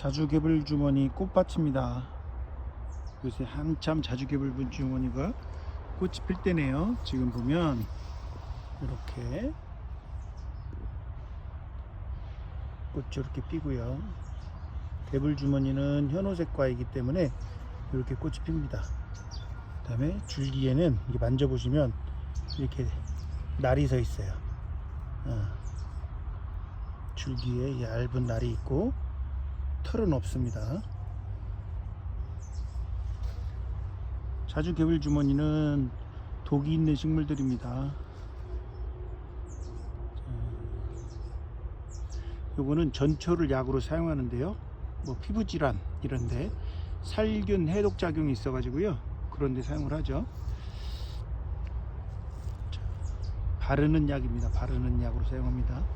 자주개불 주머니 꽃밭입니다. 요새 한참 자주개불 주머니가 꽃이 필 때네요. 지금 보면 이렇게 꽃이 이렇게 피고요. 개불 주머니는 현호색과이기 때문에 이렇게 꽃이 핍니다. 그 다음에 줄기에는 이렇게 만져보시면 이렇게 날이 서 있어요. 어. 줄기에 얇은 날이 있고 털은 없습니다. 자주 개불 주머니는 독이 있는 식물들입니다. 요거는 전초를 약으로 사용하는데요. 뭐 피부 질환 이런데 살균 해독 작용이 있어 가지고요. 그런데 사용을 하죠. 자, 바르는 약입니다. 바르는 약으로 사용합니다.